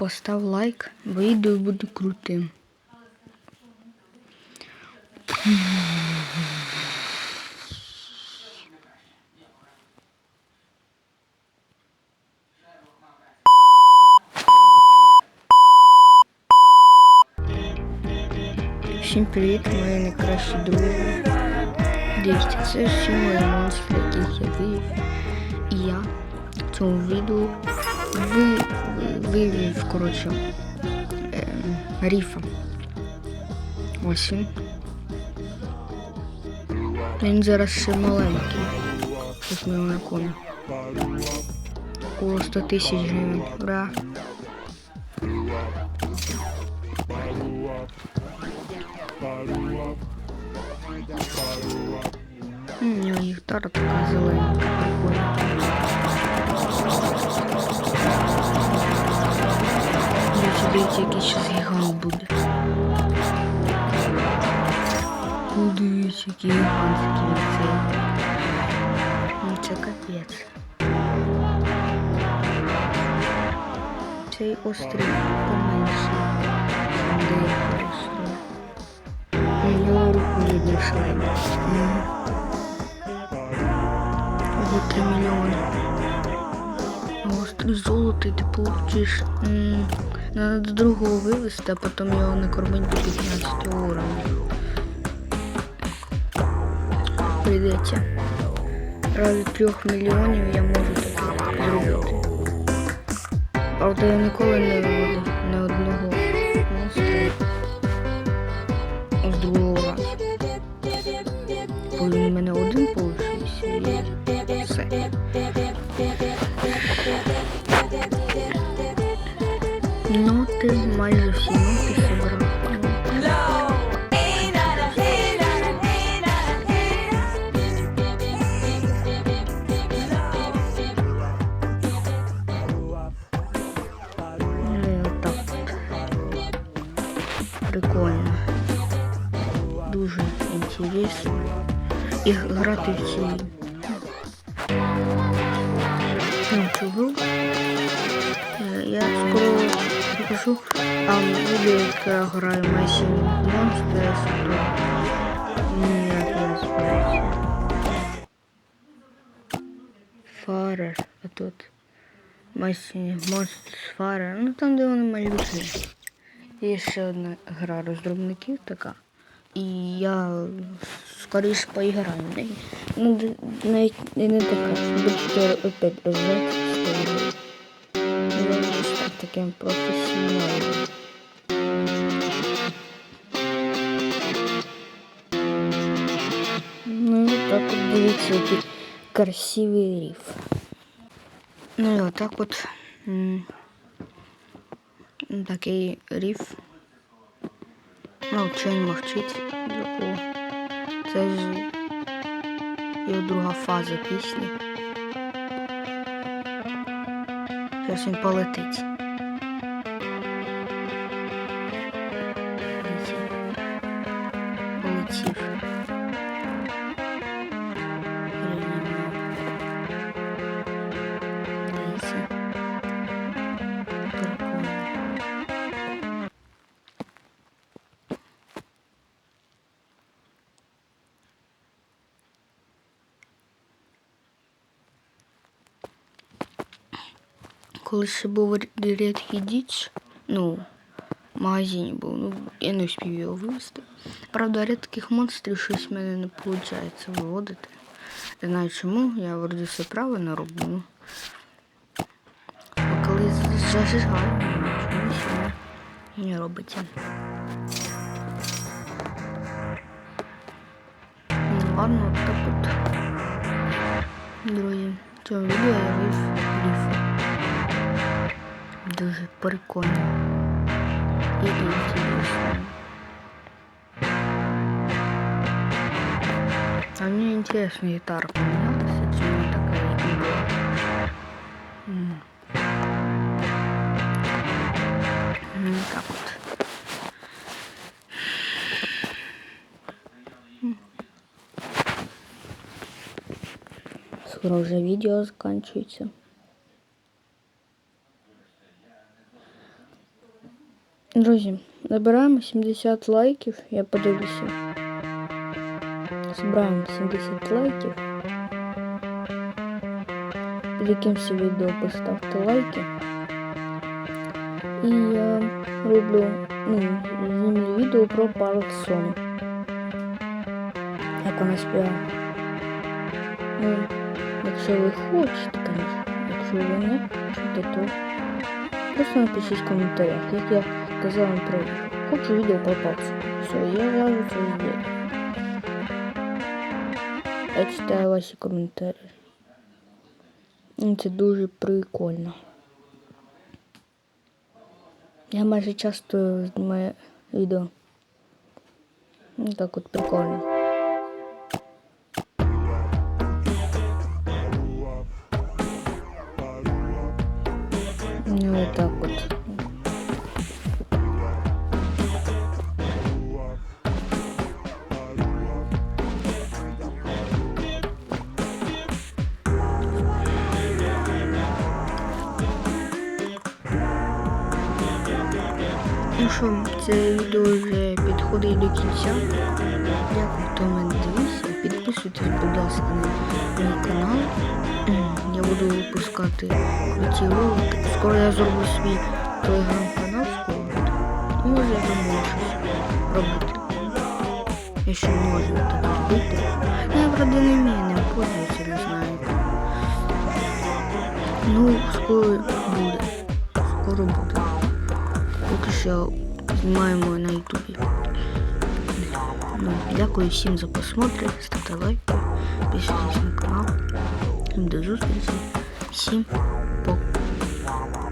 постав лайк, відео буде крутим. Всім привіт, мої найкращі друзі. Дивіться, це всі мої монстри, яких я вивів. І я в цьому відео ви, вивів, коротше, ем, ріфа. Ось він. Він зараз ще маленький. Ось ми його на коні. О, 100 тисяч гривень. Ура! У нього гітара така зелена. Прикольно. Дивіться, який зараз гігант буде. Дивіться, який гігантський цей. Ну, це капець. Цей острів поменше. Де я. У нього руку видно шалено. Ого, 3 мільйони. Острий золотий ти получиш. Надо до другого вивезти, а потім його накормити до 15 уровня. Прийдеться. Ради 3 мільйонів я можу так зробити. Правда, я ніколи не виводив Ноти, майже всі ноти зібрав. Ну і отак от. Прикольно. Дуже інтересно. І грати в ці ну, цю покажу там відео, як я граю Месі Monsters, то ніяк не називається. Фарер, а тут Месі Monsters Фарер, ну там де вони малюки. Є ще одна гра розробників така. І я скоріше поіграю в неї. Ну, навіть не така. Буде опять жать таким професіоналом. Ну і так от дивіться, який красивий ріф. Ну і отак от такий ріф. Ну, чень мовчить. Це ж його друга фаза пісні. Зараз він полетить. Коли ще був рідкий діч, ну, в магазині був, ну, я не успів його вивезти. Правда, рідких монстрів щось в мене не виходить виводити. Не знаю чому, я вроді все правильно роблю. Ну. А коли зажигаю, чомусь не робиться. Ну ладно, от так от. Друзі, в цьому відео я вив ліфа. Дуже прикольно. І інтересно. А мені інтересно гітара помінялася, чи вона така як і була. М. Ну, так от. М. Скоро вже відео закінчується. Друзі, набираємо 70 лайків, я подивлюся. Збираємо 70 лайків. Під якимось відео поставте лайки. І я роблю ну, знімлю відео про пару сон. Як вона співає. Ну, якщо ви хочете, звісно. Якщо ви не хочете, то просто напишіть в коментарях, як я казав вам про хочу відео про пацу. Все, я зразу це зроблю. Я читаю ваші коментарі. І Це дуже прикольно. Я майже часто знімаю відео. Ну так от прикольно. Ну вот так вот. Ну що, це відео вже підходить до кінця. Дякую, хто мене дивився. Підписуйтесь, будь ласка, на мій канал. Я буду випускати круті ролики. Скоро я зроблю свій телеграм-канал скоро буде. Ну, Може я думаю щось робити. Якщо можна так робити. Я правда не вмію ним пользуватися, не знаю. Ну, скоро буде. Скоро буде. що знімаємо на ютубі. Ну, Дякую всім за просмотр. Ставте лайки, підписуйтесь на канал. До зустрічі. Всім пока.